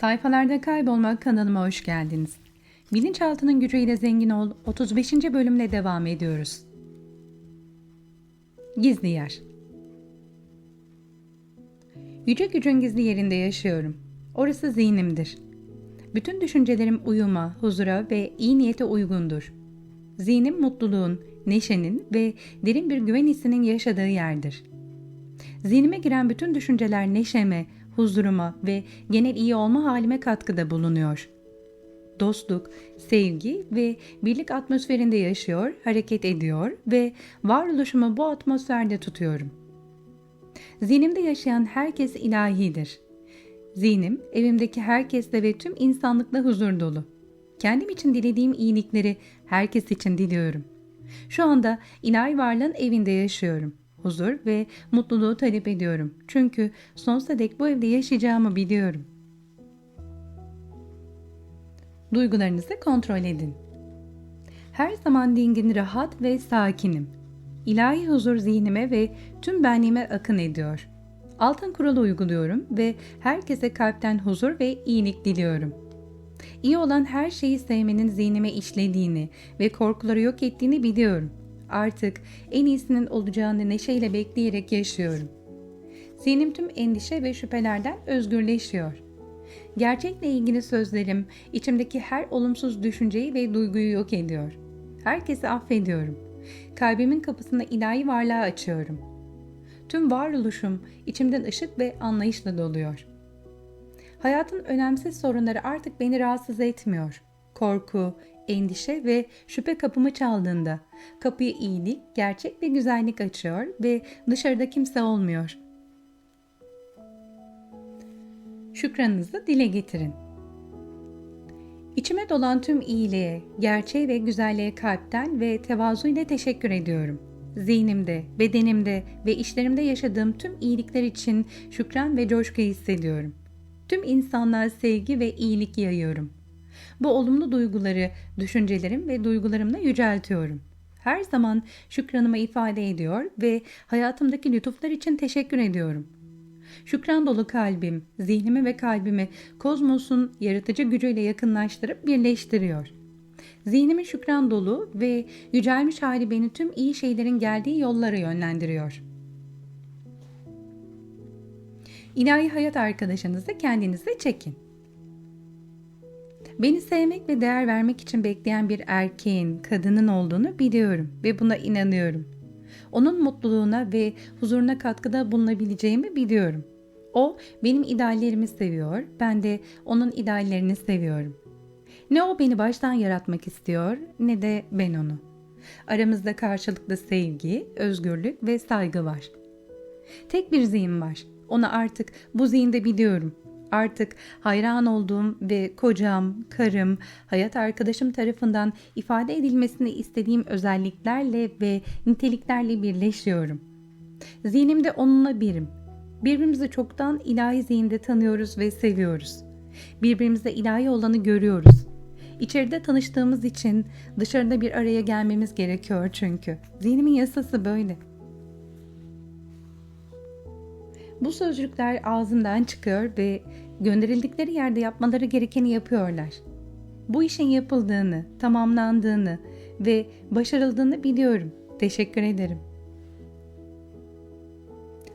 Sayfalarda Kaybolmak kanalıma hoş geldiniz. Bilinçaltının gücüyle zengin ol 35. bölümle devam ediyoruz. Gizli yer. Yüce gücün gizli yerinde yaşıyorum. Orası zihnimdir. Bütün düşüncelerim uyuma, huzura ve iyi niyete uygundur. Zihnim mutluluğun, neşenin ve derin bir güven hissinin yaşadığı yerdir. Zihnime giren bütün düşünceler neşeme, huzuruma ve genel iyi olma halime katkıda bulunuyor. Dostluk, sevgi ve birlik atmosferinde yaşıyor, hareket ediyor ve varoluşumu bu atmosferde tutuyorum. Zihnimde yaşayan herkes ilahidir. Zihnim evimdeki herkesle ve tüm insanlıkla huzur dolu. Kendim için dilediğim iyilikleri herkes için diliyorum. Şu anda ilahi varlığın evinde yaşıyorum. Huzur ve mutluluğu talep ediyorum. Çünkü sonsuza dek bu evde yaşayacağımı biliyorum. Duygularınızı kontrol edin. Her zaman dingin, rahat ve sakinim. İlahi huzur zihnime ve tüm benliğime akın ediyor. Altın kuralı uyguluyorum ve herkese kalpten huzur ve iyilik diliyorum. İyi olan her şeyi sevmenin zihnime işlediğini ve korkuları yok ettiğini biliyorum. Artık en iyisinin olacağını neşeyle bekleyerek yaşıyorum. Zihnim tüm endişe ve şüphelerden özgürleşiyor. Gerçekle ilgili sözlerim içimdeki her olumsuz düşünceyi ve duyguyu yok ediyor. Herkesi affediyorum. Kalbimin kapısını ilahi varlığa açıyorum. Tüm varoluşum içimden ışık ve anlayışla doluyor. Hayatın önemsiz sorunları artık beni rahatsız etmiyor. Korku, endişe ve şüphe kapımı çaldığında kapıyı iyilik, gerçek ve güzellik açıyor ve dışarıda kimse olmuyor. Şükranınızı dile getirin. İçime dolan tüm iyiliğe, gerçeğe ve güzelliğe kalpten ve tevazu ile teşekkür ediyorum. Zihnimde, bedenimde ve işlerimde yaşadığım tüm iyilikler için şükran ve coşku hissediyorum. Tüm insanlığa sevgi ve iyilik yayıyorum. Bu olumlu duyguları düşüncelerim ve duygularımla yüceltiyorum. Her zaman şükranımı ifade ediyor ve hayatımdaki lütuflar için teşekkür ediyorum. Şükran dolu kalbim, zihnimi ve kalbimi kozmosun yaratıcı gücüyle yakınlaştırıp birleştiriyor. Zihnimin şükran dolu ve yücelmiş hali beni tüm iyi şeylerin geldiği yollara yönlendiriyor. İlahi hayat arkadaşınızı kendinize çekin. Beni sevmek ve değer vermek için bekleyen bir erkeğin, kadının olduğunu biliyorum ve buna inanıyorum. Onun mutluluğuna ve huzuruna katkıda bulunabileceğimi biliyorum. O benim ideallerimi seviyor, ben de onun ideallerini seviyorum. Ne o beni baştan yaratmak istiyor ne de ben onu. Aramızda karşılıklı sevgi, özgürlük ve saygı var. Tek bir zihin var. Onu artık bu zihinde biliyorum. Artık hayran olduğum ve kocam, karım, hayat arkadaşım tarafından ifade edilmesini istediğim özelliklerle ve niteliklerle birleşiyorum. Zihnimde onunla birim. Birbirimizi çoktan ilahi zihinde tanıyoruz ve seviyoruz. Birbirimizde ilahi olanı görüyoruz. İçeride tanıştığımız için dışarıda bir araya gelmemiz gerekiyor çünkü. Zihnimin yasası böyle. Bu sözcükler ağzımdan çıkıyor ve gönderildikleri yerde yapmaları gerekeni yapıyorlar. Bu işin yapıldığını, tamamlandığını ve başarıldığını biliyorum. Teşekkür ederim.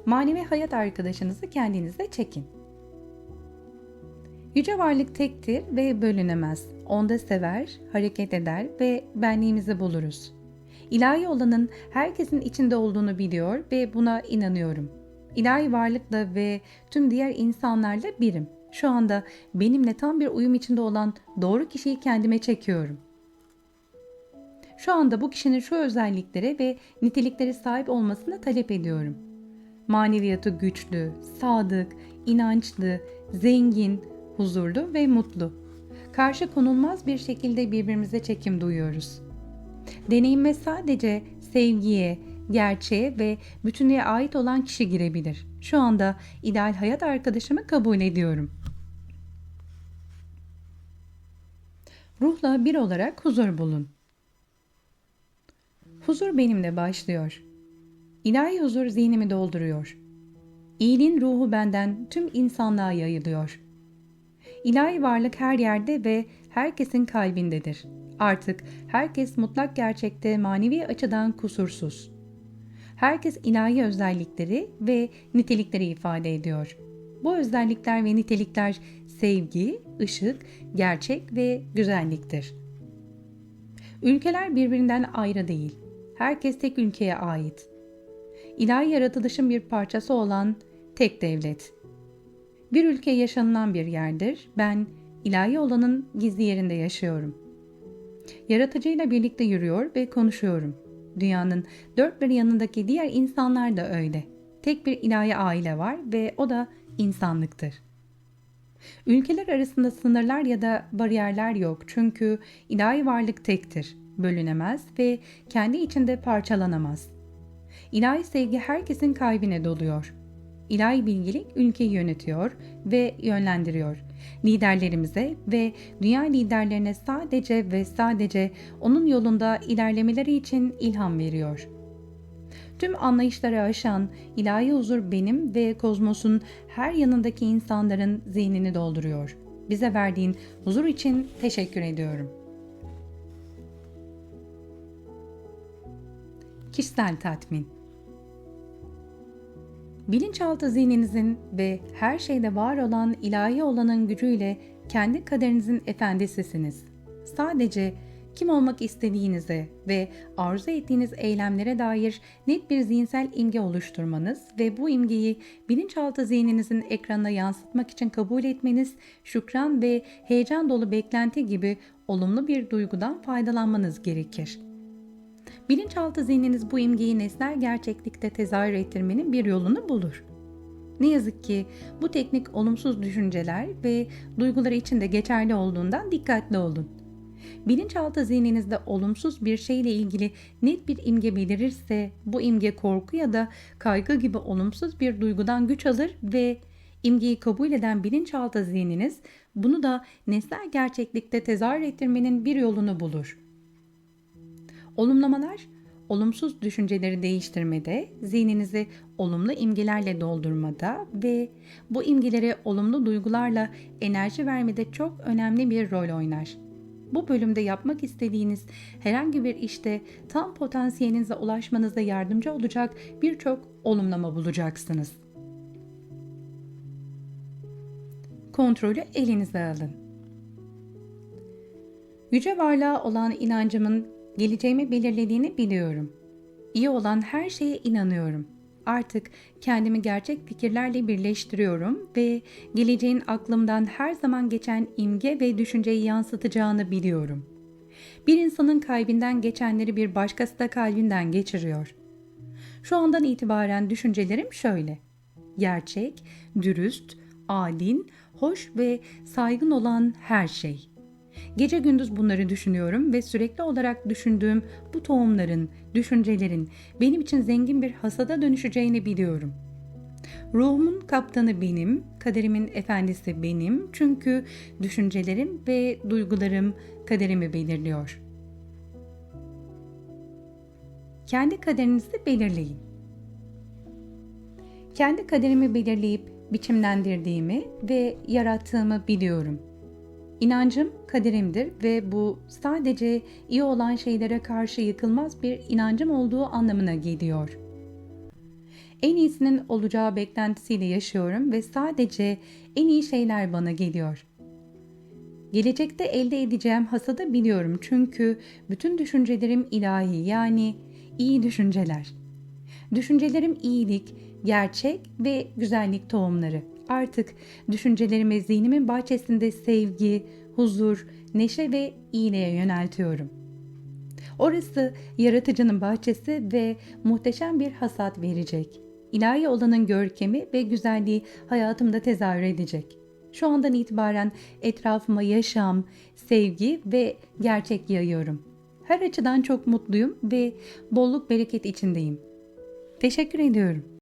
Manevi hayat arkadaşınızı kendinize çekin. Yüce varlık tektir ve bölünemez. Onda sever, hareket eder ve benliğimizi buluruz. İlahi olanın herkesin içinde olduğunu biliyor ve buna inanıyorum.'' İlahi varlıkla ve tüm diğer insanlarla birim. Şu anda benimle tam bir uyum içinde olan doğru kişiyi kendime çekiyorum. Şu anda bu kişinin şu özelliklere ve niteliklere sahip olmasını talep ediyorum. Maneviyatı güçlü, sadık, inançlı, zengin, huzurlu ve mutlu. Karşı konulmaz bir şekilde birbirimize çekim duyuyoruz. Deneyime sadece sevgiye, gerçeğe ve bütünlüğe ait olan kişi girebilir. Şu anda ideal hayat arkadaşımı kabul ediyorum. Ruhla bir olarak huzur bulun. Huzur benimle başlıyor. İlahi huzur zihnimi dolduruyor. İyiliğin ruhu benden tüm insanlığa yayılıyor. İlahi varlık her yerde ve herkesin kalbindedir. Artık herkes mutlak gerçekte manevi açıdan kusursuz. Herkes ilahi özellikleri ve nitelikleri ifade ediyor. Bu özellikler ve nitelikler sevgi, ışık, gerçek ve güzelliktir. Ülkeler birbirinden ayrı değil. Herkes tek ülkeye ait. İlahi yaratılışın bir parçası olan tek devlet. Bir ülke yaşanılan bir yerdir. Ben ilahi olanın gizli yerinde yaşıyorum. Yaratıcıyla birlikte yürüyor ve konuşuyorum. Dünyanın dört bir yanındaki diğer insanlar da öyle. Tek bir ilahi aile var ve o da insanlıktır. Ülkeler arasında sınırlar ya da bariyerler yok çünkü ilahi varlık tektir, bölünemez ve kendi içinde parçalanamaz. İlahi sevgi herkesin kalbine doluyor. İlahi bilgelik ülkeyi yönetiyor ve yönlendiriyor. Liderlerimize ve dünya liderlerine sadece ve sadece onun yolunda ilerlemeleri için ilham veriyor. Tüm anlayışları aşan ilahi huzur benim ve kozmosun her yanındaki insanların zihnini dolduruyor. Bize verdiğin huzur için teşekkür ediyorum. Kişisel tatmin Bilinçaltı zihninizin ve her şeyde var olan ilahi olanın gücüyle kendi kaderinizin efendisisiniz. Sadece kim olmak istediğinize ve arzu ettiğiniz eylemlere dair net bir zihinsel imge oluşturmanız ve bu imgeyi bilinçaltı zihninizin ekranına yansıtmak için kabul etmeniz, şükran ve heyecan dolu beklenti gibi olumlu bir duygudan faydalanmanız gerekir. Bilinçaltı zihniniz bu imgeyi nesnel gerçeklikte tezahür ettirmenin bir yolunu bulur. Ne yazık ki bu teknik olumsuz düşünceler ve duygular için de geçerli olduğundan dikkatli olun. Bilinçaltı zihninizde olumsuz bir şeyle ilgili net bir imge belirirse bu imge korku ya da kaygı gibi olumsuz bir duygudan güç alır ve imgeyi kabul eden bilinçaltı zihniniz bunu da nesnel gerçeklikte tezahür ettirmenin bir yolunu bulur. Olumlamalar, olumsuz düşünceleri değiştirmede, zihninizi olumlu imgelerle doldurmada ve bu imgelere olumlu duygularla enerji vermede çok önemli bir rol oynar. Bu bölümde yapmak istediğiniz herhangi bir işte tam potansiyelinize ulaşmanızda yardımcı olacak birçok olumlama bulacaksınız. Kontrolü elinize alın. Yüce varlığa olan inancımın geleceğimi belirlediğini biliyorum. İyi olan her şeye inanıyorum. Artık kendimi gerçek fikirlerle birleştiriyorum ve geleceğin aklımdan her zaman geçen imge ve düşünceyi yansıtacağını biliyorum. Bir insanın kalbinden geçenleri bir başkası da kalbinden geçiriyor. Şu andan itibaren düşüncelerim şöyle. Gerçek, dürüst, adil, hoş ve saygın olan her şey. Gece gündüz bunları düşünüyorum ve sürekli olarak düşündüğüm bu tohumların, düşüncelerin benim için zengin bir hasada dönüşeceğini biliyorum. Ruhumun kaptanı benim, kaderimin efendisi benim çünkü düşüncelerim ve duygularım kaderimi belirliyor. Kendi kaderinizi belirleyin. Kendi kaderimi belirleyip biçimlendirdiğimi ve yarattığımı biliyorum.'' İnancım kaderimdir ve bu sadece iyi olan şeylere karşı yıkılmaz bir inancım olduğu anlamına geliyor. En iyisinin olacağı beklentisiyle yaşıyorum ve sadece en iyi şeyler bana geliyor. Gelecekte elde edeceğim hasadı biliyorum çünkü bütün düşüncelerim ilahi yani iyi düşünceler. Düşüncelerim iyilik, gerçek ve güzellik tohumları. Artık düşüncelerimi zihnimin bahçesinde sevgi, huzur, neşe ve iyiliğe yöneltiyorum. Orası yaratıcının bahçesi ve muhteşem bir hasat verecek. İlahi olanın görkemi ve güzelliği hayatımda tezahür edecek. Şu andan itibaren etrafıma yaşam, sevgi ve gerçek yayıyorum. Her açıdan çok mutluyum ve bolluk bereket içindeyim. Teşekkür ediyorum.